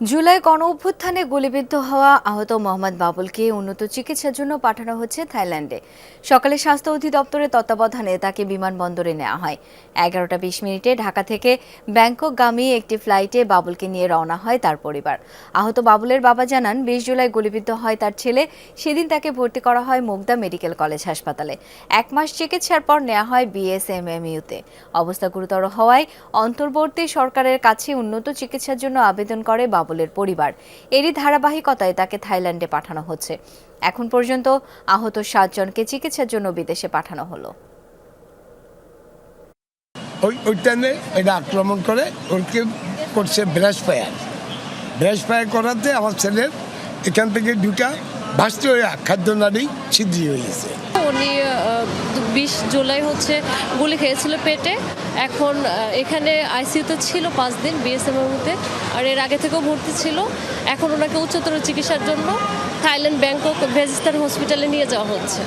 জুলাই গণ অভ্যুত্থানে গুলিবিদ্ধ হওয়া আহত মোহাম্মদ বাবুলকে উন্নত চিকিৎসার জন্য পাঠানো হচ্ছে থাইল্যান্ডে। সকালে স্বাস্থ্য অধিদপ্তরের তত্ত্বাবধানে তাকে বিমানবন্দরে নেওয়া হয়। এগারোটা বিশ মিনিটে ঢাকা থেকে ব্যাংককগামী একটি ফ্লাইটে বাবুলকে নিয়ে রওনা হয় তার পরিবার। আহত বাবুলের বাবা জানান, বিশ জুলাই গুলিবিদ্ধ হয় তার ছেলে। সেদিন তাকে ভর্তি করা হয় মুগদা মেডিকেল কলেজ হাসপাতালে। এক মাস চিকিৎসার পর নেওয়া হয় বিএসএমএমইউতে। অবস্থা গুরুতর হওয়ায় অন্তর্বর্তী সরকারের কাছে উন্নত চিকিৎসার জন্য আবেদন করে বাবুলের পরিবার। এরই ধারাবাহিকতায় তাকে থাইল্যান্ডে পাঠানো হচ্ছে। এখন পর্যন্ত আহত সাতজনকে চিকিৎসার জন্য বিদেশে পাঠানো হলো। ওই ওই এটা আক্রমণ করে ওকে করছে ব্রাশ ফায়ার। ব্রাশ ফায়ার করাতে আমার ছেলের এখান থেকে দুটা ভাসতে হয়ে খাদ্য নালী ছিদ্রি হয়ে গেছে। উনি বিশ জুলাই হচ্ছে গুলি খেয়েছিল পেটে। এখন এখানে আইসিইউতে ছিল পাঁচ দিন বিএসএমএমতে আর এর আগে থেকেও ভর্তি ছিল। এখন ওনাকে উচ্চতর চিকিৎসার জন্য থাইল্যান্ড ব্যাংকক ভেজিস্তান হসপিটালে নিয়ে যাওয়া হচ্ছে।